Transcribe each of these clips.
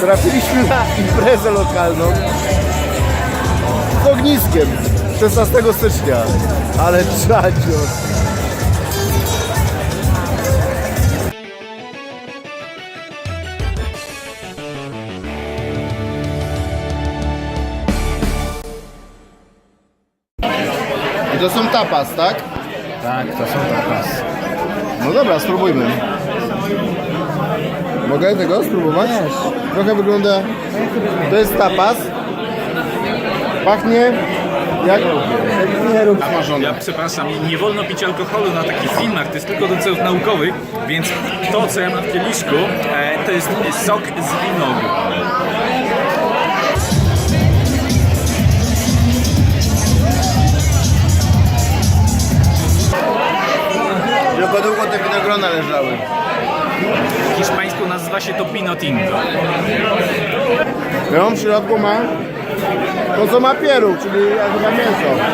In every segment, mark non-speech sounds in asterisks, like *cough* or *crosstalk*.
Trafiliśmy na imprezę lokalną z ogniskiem 16 stycznia. Ale czacio. I to są tapas, tak? Tak, to są tapas. No dobra, spróbujmy. Mogę tego spróbować? Trochę wygląda... To jest tapas. Pachnie jak... Nie rób. Ja przepraszam, nie wolno pić alkoholu na takich filmach, to jest tylko do celów naukowych, więc to, co ja mam w kieliszku, e, to jest sok z winogu. Tylko długo te winogrona leżały. Hiszpańsku nazywa się to Pino Tinto. Ja w środku ma to co ma pieróg, czyli chyba mięso.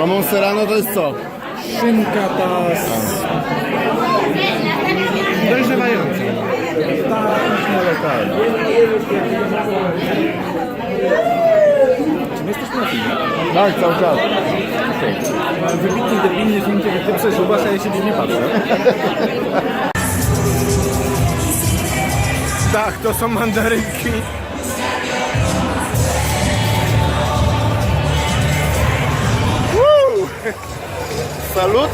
Ramon Serrano to jest co? Szynka ta z... Dojrzewająca. Tak, na lokalnie. Czy my jesteśmy na filmie? Tak, cały czas. Wybitny, debilny film, kiedy ty przeżuwasz, a ja się nie patrzę. Tak, to są mandarynki. Salut?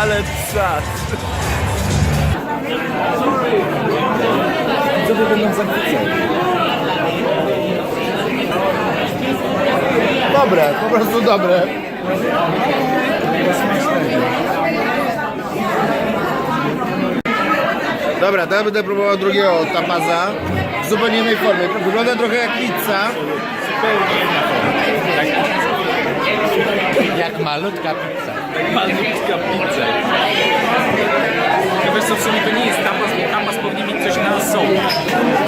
Ale czas. Co by będą? Dobre, po prostu dobre. Dobra, teraz będę próbował drugiego tapaza w zupełnie innej formie. Wygląda trochę jak pizza. Jak malutka pizza. Malutka pizza. No wiesz co, w sumie to nie jest tapas, bo tapas powinien mieć coś na sok.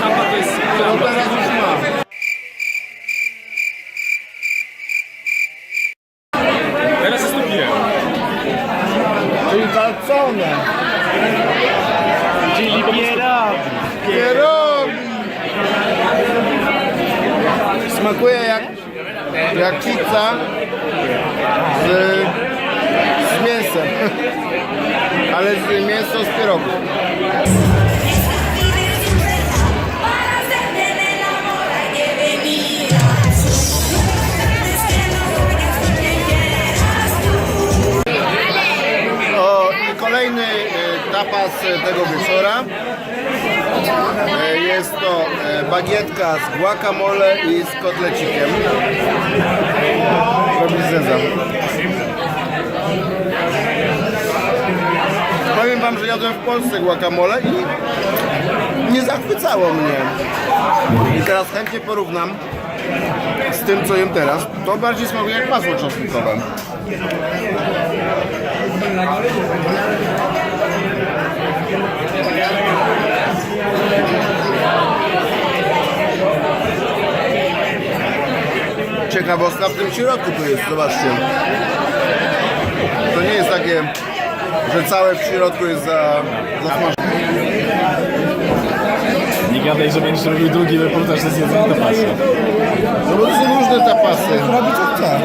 Tapa to jest klapa. teraz już. Teraz jest pier. Czyli calzone. Czyli pierogi. Pierogi. Smakuje jak, jak pizza z, z mięsem. *laughs* Ale z mięso z i kolejny e, tapas tego wieczora. E, Jest to e, bagietka z guacamole i z kotlecikiem. Robi zezam. Powiem wam, że jadłem w Polsce guacamole i nie zachwycało mnie. I teraz chętnie porównam z tym, co jem teraz. To bardziej smakuje jak masło czosnkowe. Ciekawostka w tym środku tu jest, zobaczcie. To nie jest takie, że całe w środku jest za, zasmażone. Nie gadaj, że będziesz robił długi reportaż ze zjedzeniem tapasa. No bo to są różne tapasy. Robi co chce.